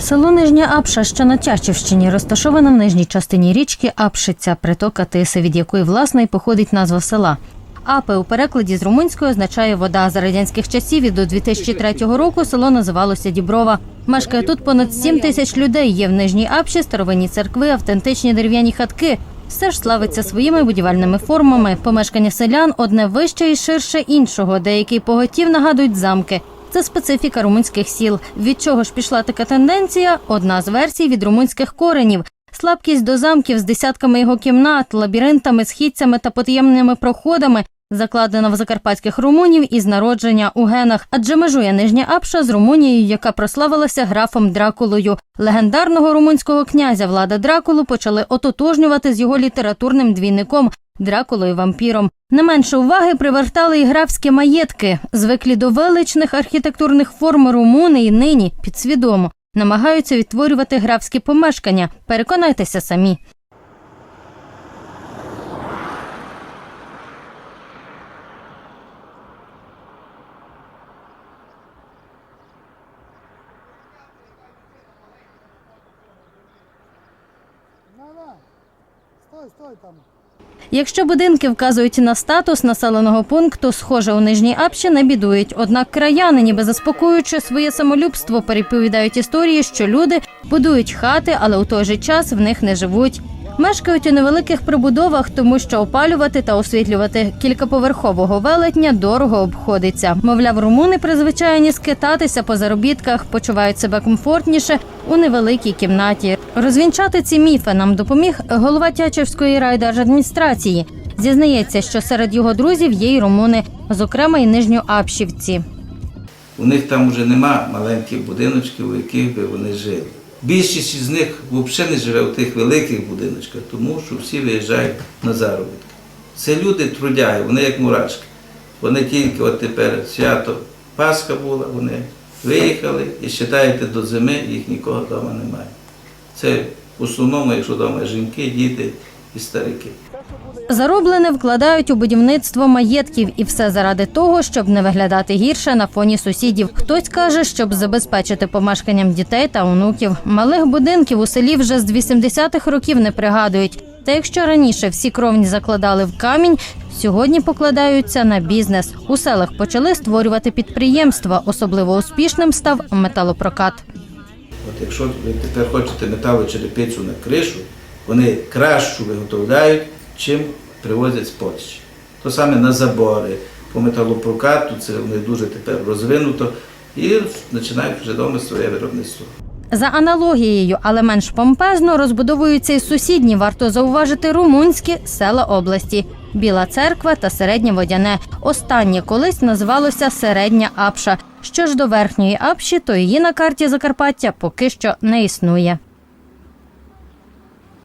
Село Нижня Апша, що на Тячівщині, розташоване в нижній частині річки Апшиця, притока Тиси, від якої власне й походить назва села. Апи у перекладі з румунської означає вода. За радянських часів і до 2003 року село називалося Діброва. Мешкає тут понад 7 тисяч людей. Є в Нижній Апші старовинні церкви, автентичні дерев'яні хатки. Все ж славиться своїми будівельними формами. Помешкання селян одне вище і ширше іншого. Деякий поготів нагадують замки. Це специфіка румунських сіл. Від чого ж пішла така тенденція? Одна з версій від румунських коренів. Слабкість до замків з десятками його кімнат, лабіринтами, східцями та потаємними проходами закладена в закарпатських румунів із народження у генах, адже межує Нижня Апша з Румунією, яка прославилася графом Дракулою. Легендарного румунського князя Влада Дракулу почали ототожнювати з його літературним двійником Дракулою вампіром. Не менше уваги привертали і графські маєтки, звиклі до величних архітектурних форм румуни і нині підсвідомо намагаються відтворювати графські помешкання. Переконайтеся самі. Стой, стой там. Якщо будинки вказують на статус населеного пункту, схоже у Нижній Апші не бідують. Однак краяни, ніби заспокоюючи своє самолюбство, переповідають історії, що люди будують хати, але у той же час в них не живуть. Мешкають у невеликих прибудовах, тому що опалювати та освітлювати кількаповерхового велетня дорого обходиться. Мовляв, румуни призвичайні скитатися по заробітках, почувають себе комфортніше у невеликій кімнаті. Розвінчати ці міфи нам допоміг голова Тячівської райдержадміністрації. Зізнається, що серед його друзів є й румуни, зокрема й нижньоапшівці. У них там вже нема маленьких будиночків, у яких би вони жили. Більшість із них взагалі не живе в тих великих будиночках, тому що всі виїжджають на заробітки. Це люди трудяги, вони як мурашки. Вони тільки от тепер свято Пасха була, вони виїхали і вважаєте, до зими їх нікого вдома немає. Це в основному, якщо вдома жінки, діти і старики. Зароблене вкладають у будівництво маєтків, і все заради того, щоб не виглядати гірше на фоні сусідів. Хтось каже, щоб забезпечити помешканням дітей та онуків. Малих будинків у селі вже з 80-х років не пригадують. Та якщо раніше всі кровні закладали в камінь, сьогодні покладаються на бізнес. У селах почали створювати підприємства. Особливо успішним став металопрокат. От якщо ви тепер хочете металочерепицю на кришу, вони кращу виготовляють, чим привозять з Польщі. То саме на забори, по металопрокату, це вони дуже тепер розвинуто і починають вже вдома своє виробництво. За аналогією, але менш помпезно, розбудовуються і сусідні, варто зауважити, румунські села області. Біла церква та середнє водяне. Останнє колись називалося Середня Апша. Що ж до верхньої апші, то її на карті Закарпаття поки що не існує.